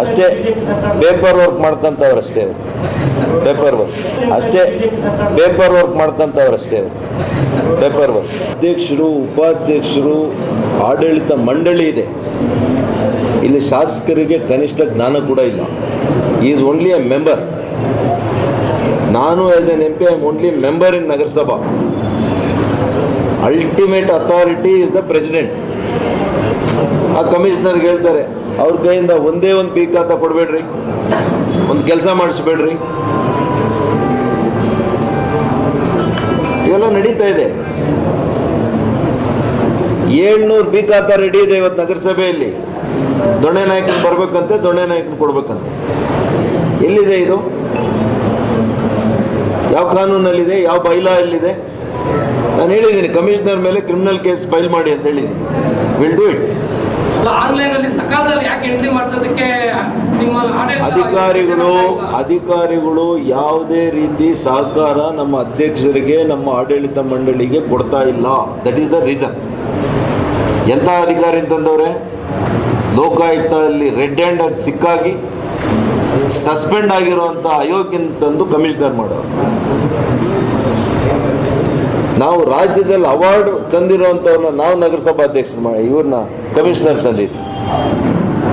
ಅಷ್ಟೇ paper work ಮಾಡ್ತಂಥವ್ರು ಅಷ್ಟೇ. ಪೇಪರ್ ವರ್ಕ್ ಅಷ್ಟೇ ಪೇಪರ್ ವರ್ಕ್ ಮಾಡ್ತಂಥವ್ರು ಅಷ್ಟೇ. ಪೇಪರ್ ವರ್ಕ್ ಅಧ್ಯಕ್ಷರು, ಉಪಾಧ್ಯಕ್ಷರು, ಆಡಳಿತ ಮಂಡಳಿ ಇದೆ. ಇಲ್ಲಿ ಶಾಸಕರಿಗೆ ಕನಿಷ್ಠ ಜ್ಞಾನ ಕೂಡ ಇಲ್ಲ. ಈಸ್ ಓನ್ಲಿ ಎ ಮೆಂಬರ್ ನಾನು as N M P I only member in ನಗರಸಭಾ ultimate authority is the president ಆ ಕಮಿಷನರ್ ಹೇಳ್ತಾರೆ, ಅವ್ರ ಕೈಯಿಂದ ಒಂದೇ ಒಂದು ಬಿ ಖಾತ ಕೊಡಬೇಡ್ರಿ, ಒಂದು ಕೆಲಸ ಮಾಡಿಸ್ಬೇಡ್ರಿ. ಇವೆಲ್ಲ ನಡೀತಾ ಇದೆ. ಏಳ್ನೂರು ಬಿ ಖಾತ ರೆಡಿ ಇದೆ ಇವತ್ತು ನಗರಸಭೆಯಲ್ಲಿ. ದೊಣ್ಣೆ ನಾಯಕನ ಬರ್ಬೇಕಂತೆ, ದೊಣ್ಣೆ ನಾಯಕನ ಕೊಡ್ಬೇಕಂತೆ. ಎಲ್ಲಿದೆ ಇದು? ಯಾವ ಕಾನೂನಲ್ಲಿದೆ, ಯಾವ ಬೈಲಾ ಎಲ್ಲಿದೆ ನಾನು ಹೇಳಿದ್ದೀನಿ ಕಮಿಷನರ್ ಮೇಲೆ ಕ್ರಿಮಿನಲ್ ಕೇಸ್ ಫೈಲ್ ಮಾಡಿ ಅಂತ ಹೇಳಿದ್ದೀನಿ. ವಿಲ್ ಡೂ ಇಟ್ ಆನ್ಲೈನ್ ಅಲ್ಲಿ ಸಕಾಲದಲ್ಲಿ ಯಾಕೆ ಎಂಟ್ರಿ ಮಾಡಿಸೋದಕ್ಕೆ ನಿಮ್ಮ ಆಡಳಿತ ಅಧಿಕಾರಿಗಳು ಅಧಿಕಾರಿಗಳು ಯಾವುದೇ ರೀತಿ ಸಹಕಾರ ನಮ್ಮ ಅಧ್ಯಕ್ಷರಿಗೆ ನಮ್ಮ ಆಡಳಿತ ಮಂಡಳಿಗೆ ಕೊಡ್ತಾ ಇಲ್ಲ. ದಟ್ ಈಸ್ ದ ರೀಸನ್ ಎಂಥ ಅಧಿಕಾರಿ ಅಂತಂದವ್ರೆ? ಲೋಕಾಯುಕ್ತದಲ್ಲಿ ರೆಡ್ ಹ್ಯಾಂಡ್ ಆಗಿ ಸಿಕ್ಕಾಗಿ ಸಸ್ಪೆಂಡ್ ಆಗಿರುವಂಥ ಅಯೋಗ್ಯನ ತಂದು ಕಮಿಷನರ್ ಮಾಡೋರು. ನಾವು ರಾಜ್ಯದಲ್ಲಿ ಅವಾರ್ಡ್ ತಂದಿರುವಂಥವ್ರನ್ನ ನಾವು ನಗರಸಭಾ ಅಧ್ಯಕ್ಷರು ಮಾಡಿ ಇವ್ರನ್ನ ತಂದಿದ್ವಿ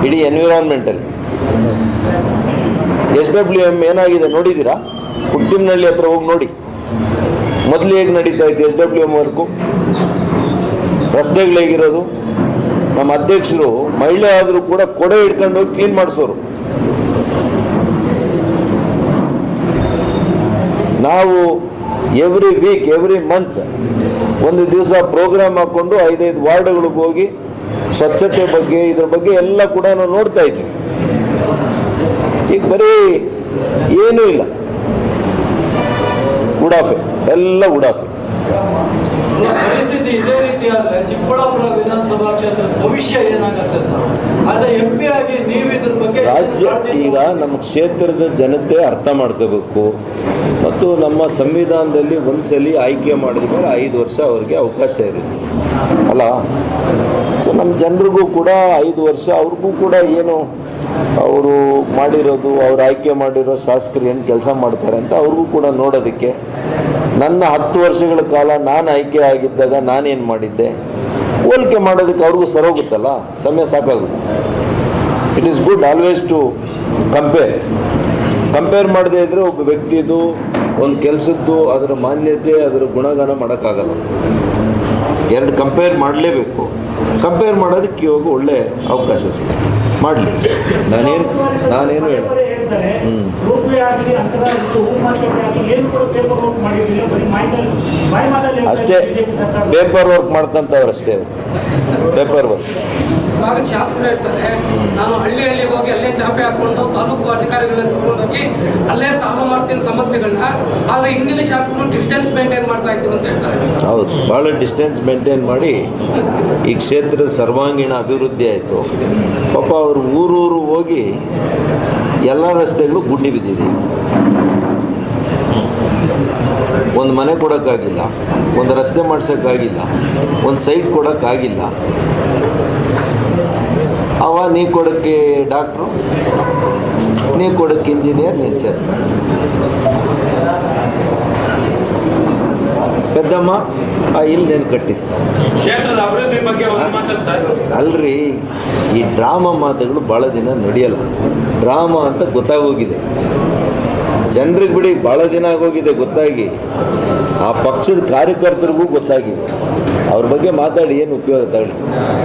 ಇಡೀ ಎನ್ವಿರಾನ್ಮೆಂಟಲ್ಲಿ ಎಸ್ ಡಬ್ಲ್ಯೂ ಎಂ ಏನಾಗಿದೆ ನೋಡಿದ್ದೀರಾ? ಹುಟ್ಟಿಮ್ನಹಳ್ಳಿ ಹತ್ರ ಹೋಗಿ ನೋಡಿ. ಮೊದಲು ಹೇಗೆ ನಡೀತಾ ಇತ್ತು ಎಸ್ ಡಬ್ಲ್ಯೂ ಎಂ ವರ್ಕು ರಸ್ತೆಗಳು ಹೇಗಿರೋದು? ನಮ್ಮ ಅಧ್ಯಕ್ಷರು ಮಹಿಳೆ ಆದರೂ ಕೂಡ ಕೊಡೆ ಹಿಡ್ಕೊಂಡು ಹೋಗಿ ಕ್ಲೀನ್ ಮಾಡಿಸೋರು. ನಾವು ಎವ್ರಿ ವೀಕ್ ಎವ್ರಿ ಮಂತ್ ಒಂದು ದಿವಸ ಪ್ರೋಗ್ರಾಮ್ ಹಾಕ್ಕೊಂಡು ಐದೈದು ವಾರ್ಡ್ಗಳಿಗೆ ಹೋಗಿ ಸ್ವಚ್ಛತೆ ಬಗ್ಗೆ, ಇದ್ರ ಬಗ್ಗೆ ಎಲ್ಲ ಕೂಡ ನಾವು ನೋಡ್ತಾ ಇದ್ವಿ ಈಗ ಬರೀ ಏನೂ ಇಲ್ಲ. ಉಡಾಫೆ ಎಲ್ಲ ಉಡಾಫೆ ಪರಿಸ್ಥಿತಿ ಇದೇ ರೀತಿ ಆದ್ರೆ ಚಿಕ್ಕಬಳ್ಳಾಪುರ ವಿಧಾನಸಭಾ ಕ್ಷೇತ್ರದ ಭವಿಷ್ಯ ಏನಾಗುತ್ತೆ ಸರ್? ಆಸ್ ಎ ಪಿ ಆಗಿ ನೀವು ಇದ್ರ ಬಗ್ಗೆ ರಾಜ್ಯ ಈಗ ನಮ್ಮ ಕ್ಷೇತ್ರದ ಜನತೆ ಅರ್ಥ ಮಾಡ್ಕೋಬೇಕು. ಮತ್ತು ನಮ್ಮ ಸಂವಿಧಾನದಲ್ಲಿ ಒಂದ್ಸಲಿ ಆಯ್ಕೆ ಮಾಡಿದ ಮೇಲೆ ಐದು ವರ್ಷ ಅವ್ರಿಗೆ ಅವಕಾಶ ಇರುತ್ತೆ. ಅಲ್ಲ? ಸೊ ನಮ್ಮ ಜನರಿಗೂ ಕೂಡ ಐದು ವರ್ಷ ಅವ್ರಿಗೂ ಕೂಡ ಏನು ಅವರು ಮಾಡಿರೋದು, ಅವ್ರು ಆಯ್ಕೆ ಮಾಡಿರೋ ಶಾಸಕರು ಏನು ಕೆಲಸ ಮಾಡ್ತಾರೆ ಅಂತ ಅವ್ರಿಗೂ ಕೂಡ ನೋಡೋದಕ್ಕೆ. ನನ್ನ ಹತ್ತು ವರ್ಷಗಳ ಕಾಲ ನಾನು ಆಯ್ಕೆ ಆಗಿದ್ದಾಗ ನಾನೇನು ಮಾಡಿದ್ದೆ? ಹೋಲಿಕೆ ಮಾಡೋದಕ್ಕೆ ಅವ್ರಿಗೂ ಸರೋಗುತ್ತಲ್ಲ ಸಮಯ ಸಾಕಾಗುತ್ತೆ. It is good always to compare compare ಮಾಡದೇ ಇದ್ದರೆ ಒಬ್ಬ ವ್ಯಕ್ತಿದು, ಒಂದು ಕೆಲಸದ್ದು, ಅದರ ಮಾನ್ಯತೆ, ಅದರ ಗುಣಗಾನ ಮಾಡೋಕ್ಕಾಗಲ್ಲ. ಎರಡು ಕಂಪೇರ್ ಮಾಡಲೇಬೇಕು. ಕಂಪೇರ್ ಮಾಡೋದಕ್ಕೆ ಇವಾಗ ಒಳ್ಳೆ ಅವಕಾಶ ಸಿಗುತ್ತೆ. ಮಾಡಲಿ. ನಾನೇನು ನಾನೇನು ಹೇಳ ಅಷ್ಟೇ. ಪೇಪರ್ ವರ್ಕ್ ಮಾಡ್ತಂತವ್ರು ಅಷ್ಟೇ. ಪೇಪರ್ ವರ್ಕ್ ಇವಾಗ ಶಾಸಕರು ಹೇಳ್ತಾರೆ ನಾನು ಹಳ್ಳಿ ಚಾಪೆ ಹಾಕೊಂಡು ತಾಲೂಕು ಅಧಿಕಾರಿಗಳನ್ನ ತಗೊಂಡೋಗಿ ಅಲ್ಲೇ ಸಾಲ್ವ್ ಮಾಡ್ತೀನಿ ಸಮಸ್ಯೆಗಳನ್ನ. ಆದ್ರೆ ಹಿಂದಿನ ಶಾಸಕರು ಡಿಸ್ಟೆನ್ಸ್ ಮೇಂಟೈನ್ ಮಾಡ್ತಾ ಇದ್ರು ಅಂತ ಹೇಳ್ತಾರೆ. ಹೌದು ಭಾಳ ಡಿಸ್ಟೆನ್ಸ್ ಮೇಂಟೈನ್ ಮಾಡಿ ಈ ಕ್ಷೇತ್ರದ ಸರ್ವಾಂಗೀಣ ಅಭಿವೃದ್ಧಿ ಆಯಿತು. ಪಾಪ ಅವರು ಊರೂರು ಹೋಗಿ ಎಲ್ಲ ರಸ್ತೆಗಳು ಗುಂಡಿ ಬಿದ್ದಿದೆ. ಒಂದು ಮನೆ ಕೊಡೋಕ್ಕಾಗಿಲ್ಲ, ಒಂದು ರಸ್ತೆ ಮಾಡ್ಸೋಕ್ಕಾಗಿಲ್ಲ, ಒಂದು ಸೈಟ್ ಕೊಡೋಕ್ಕಾಗಿಲ್ಲ. ಅವ ನೀ ಕೊಡಕ್ಕೆ ಡಾಕ್ಟ್ರು ನೀ ಕೊಡಕ್ಕೆ ಇಂಜಿನಿಯರ್ ನೀನು ಸೇರಿಸ್ತಾನೆ ಪೆದ್ದಮ್ಮ ಆ ಇಲ್ಲಿ ನೆನ್ ಕಟ್ಟಿಸ್ತಾರೆ ಅಲ್ರಿ ಈ ಡ್ರಾಮಾ ಮಾತುಗಳು ಭಾಳ ದಿನ ನಡೆಯಲ್ಲ. ಡ್ರಾಮಾ ಅಂತ ಗೊತ್ತಾಗೋಗಿದೆ. ಜನರಿಗೆ ಬಿಡಿ ಭಾಳ ದಿನ ಆಗೋಗಿದೆ ಗೊತ್ತಾಗಿ. ಆ ಪಕ್ಷದ ಕಾರ್ಯಕರ್ತರಿಗೂ ಗೊತ್ತಾಗಿದೆ. ಅವ್ರ ಬಗ್ಗೆ ಮಾತಾಡಿ ಏನು ಉಪಯೋಗ ತಗೊಳ್ಳಿ.